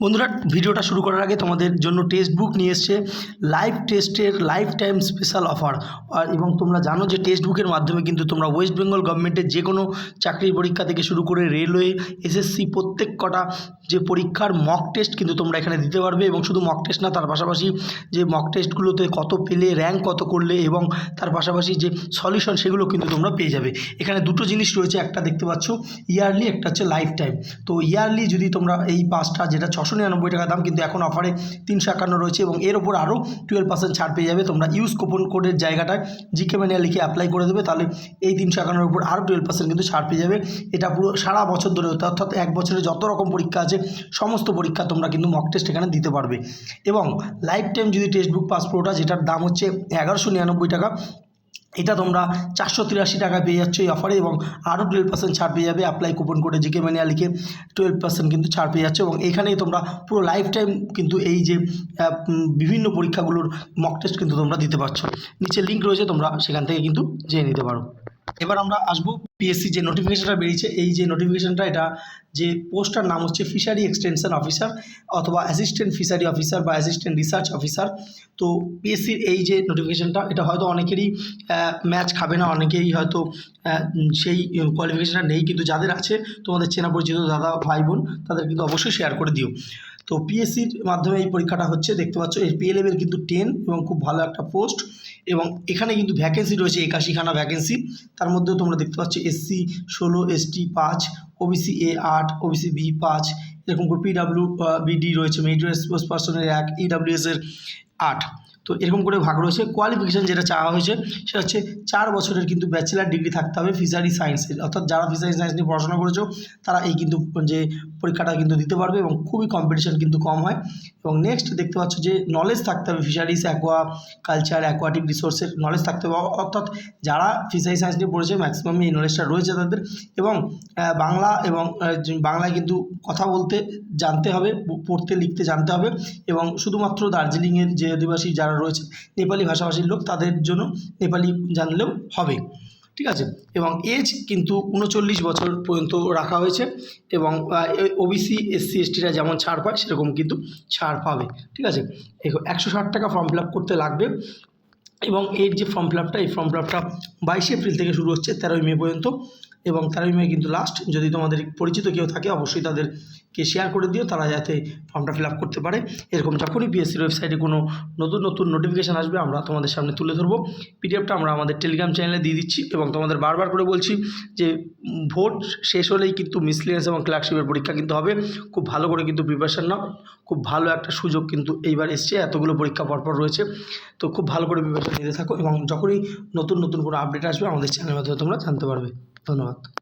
বন্ধুরা, ভিডিওটা শুরু করার আগে তোমাদের জন্য টেক্সট বুক নিয়ে এসছে লাইভ টেস্টের লাইফ টাইম স্পেশাল অফার এবং তোমরা জানো যে টেক্সট বুকের মাধ্যমে কিন্তু তোমরা ওয়েস্ট বেঙ্গল গভর্নমেন্টের যে কোনো চাকরির পরীক্ষা থেকে শুরু করে রেলওয়ে এসএসসি প্রত্যেক কটা যে পরীক্ষার মক টেস্ট কিন্তু তোমরা এখানে দিতে পারবে এবং শুধু মক টেস্ট না, তার পাশাপাশি যে মক টেস্টগুলোতে কত পেলে র্যাঙ্ক কত করলে এবং তার পাশাপাশি যে সলিউশন সেগুলো কিন্তু তোমরা পেয়ে যাবে। এখানে দুটো জিনিস রয়েছে, একটা দেখতে পাচ্ছ ইয়ারলি একটা হচ্ছে লাইফ টাইম তো ইয়ারলি যদি তোমরা এই পাঁচটা, যেটা ছশো নিরানব্বই টাকা দাম, কিন্তু এখন অফারে তিনশো একান্ন রয়েছে এবং এর ওপর আরও টুয়েলভ পার্সেন্ট ছাড় পেয়ে যাবে। তোমরা ইউজ কুপন কোডের জায়গাটায় জিকে ম্যানিয়া লিখে অ্যাপ্লাই করে দেবে, তাহলে এই তিনশো একান্নর উপর আরও টুয়েলভ পার্সেন্ট কিন্তু ছাড় পেয়ে যাবে। এটা পুরো সারা বছর ধরে, অর্থাৎ এক বছরে যত রকম পরীক্ষা আছে, সমস্ত পরীক্ষা তোমরা কিন্তু মক টেস্ট এখানে দিতে পারবে। এবং লাইফ টাইম যদি টেক্সট বুক পাস যেটার দাম হচ্ছে এগারোশো নিরানব্বই টাকা এটা তোমরা চারশো তিরাশি টাকা পেয়ে যাচ্ছ এই অফারে এবং আরও টুয়েলভ পার্সেন্ট ছাড় পেয়ে যাবে অ্যাপ্লাই কুপন কোডে জিকে ম্যানিয়া লিখে টুয়েলভ পার্সেন্ট কিন্তু ছাড় পেয়ে যাচ্ছে এবং এখানেই তোমরা পুরো লাইফ টাইম কিন্তু এই যে বিভিন্ন পরীক্ষাগুলোর মক টেস্ট কিন্তু তোমরা দিতে পারছ। নিচে লিঙ্ক রয়েছে, তোমরা সেখান থেকে কিন্তু জেনে নিতে পারো। এবার আমরা আসব পিএসসি যে নোটিফিকেশনটা বেরিয়েছে, এই যে নোটিফিকেশনটা এটা যে পোস্টটার নাম হচ্ছে ফিশারি এক্সটেনশন অফিসার অথবা অ্যাসিস্ট্যান্ট ফিশারি অফিসার বা অ্যাসিস্ট্যান্ট রিসার্চ অফিসার তো পিএসসির এই যে নোটিফিকেশনটা এটা হয়তো অনেকেরই ম্যাচ খাবে না অনেকেরই হয়তো সেই কোয়ালিফিকেশনটা নেই, কিন্তু যাদের আছে, তোমাদের চেনা পরিচিত দাদা, ভাই বোন, তাদের কিন্তু অবশ্যই শেয়ার করে দিও। তো পিএসসির মাধ্যমে এই পরীক্ষাটা হচ্ছে, দেখতে পাচ্ছ এর পিএলএমের কিন্তু টেন এবং খুব ভালো একটা পোস্ট এবং এখানে কিন্তু ভ্যাকেন্সি রয়েছে একাশিখানা ভ্যাকেন্সি তার মধ্যেও তোমরা দেখতে পাচ্ছ এসসি ষোলো এসটি পাঁচ ওবিসি এ আট ওবিসি বি পাঁচ, এরকম করে পিডাব্লিউ বিডি রয়েছে। মেডিকেল স্পোর্টস পার্সনের এক ইডাব্লিউএসের আট। তো এরকম করে ভাগ রয়েছে। কোয়ালিফিকেশান যেটা চাওয়া হয়েছে, সেটা হচ্ছে চার বছরের কিন্তু ব্যাচেলার ডিগ্রি থাকতে হবে ফিশারি সায়েন্সের অর্থাৎ যারা ফিশারি সায়েন্স নিয়ে পড়াশোনা করেছ, তারা এই কিন্তু যে পরীক্ষাটা কিন্তু দিতে পারবে এবং খুবই কম্পিটিশান কিন্তু কম হয়। এবং নেক্সট দেখতে পাচ্ছ যে নলেজ থাকতে হবে ফিশারিস অ্যাকোয়া কালচার অ্যাকোয়াটিক রিসোর্সের নলেজ থাকতে হবে। অর্থাৎ যারা ফিশারি সায়েন্স নিয়ে পড়েছে ম্যাক্সিমাম এই নলেজটা রয়েছে তাদের। এবং বাংলা এবং বাংলায় কিন্তু কথা বলতে জানতে হবে, পড়তে লিখতে জানতে হবে। এবং শুধুমাত্র দার্জিলিংয়ের যে আদিবাসী যারা রয়েছে। নেপালি ভাষাভাষীর লোক তাদের জন্য নেপালি জানলেও হবে। ঠিক আছে? এবং এজ কিন্তু উনচল্লিশ বছর পর্যন্ত রাখা হয়েছে এবং ওবিসি এসসি এসটিরা যেমন ছাড় পায়, সেরকম কিন্তু ছাড় পাবে। ঠিক আছে? একশো ষাট টাকা ফর্ম ফিল আপ করতে লাগবে এবং এর যে ফর্ম ফিল আপটা এই ফর্ম ফিল আপটা বাইশে এপ্রিল থেকে শুরু হচ্ছে তেরোই মে পর্যন্ত। এবং তেরোই মে কিন্তু লাস্ট যদি তোমাদের পরিচিত কেউ থাকে, অবশ্যই তাদেরকে শেয়ার করে দিও, তারা যাতে ফর্মটা ফিল করতে পারে। এরকম যখনই পিএসসির ওয়েবসাইটে কোনো নতুন নতুন নোটিফিকেশান আসবে, আমরা তোমাদের সামনে তুলে ধরবো। পিডিএফটা আমরা আমাদের টেলিগ্রাম চ্যানেলে দিয়ে দিচ্ছি এবং তোমাদের বারবার করে বলছি যে, ভোট শেষ হলেই কিন্তু মিসলিনিয়াস এবং ক্লার্কশিপের পরীক্ষা কিন্তু হবে। খুব ভালো করে কিন্তু প্রিপারেশান নাও। খুব ভালো একটা সুযোগ কিন্তু এইবার এসছে, এতগুলো পরীক্ষা পরপর রয়েছে। তো খুব ভালো করে প্রিপারেশান নিতে থাকো এবং যখনই নতুন নতুন কোনো আপডেট আসবে, আমাদের চ্যানেলের মাধ্যমে তোমরা জানতে পারবে। do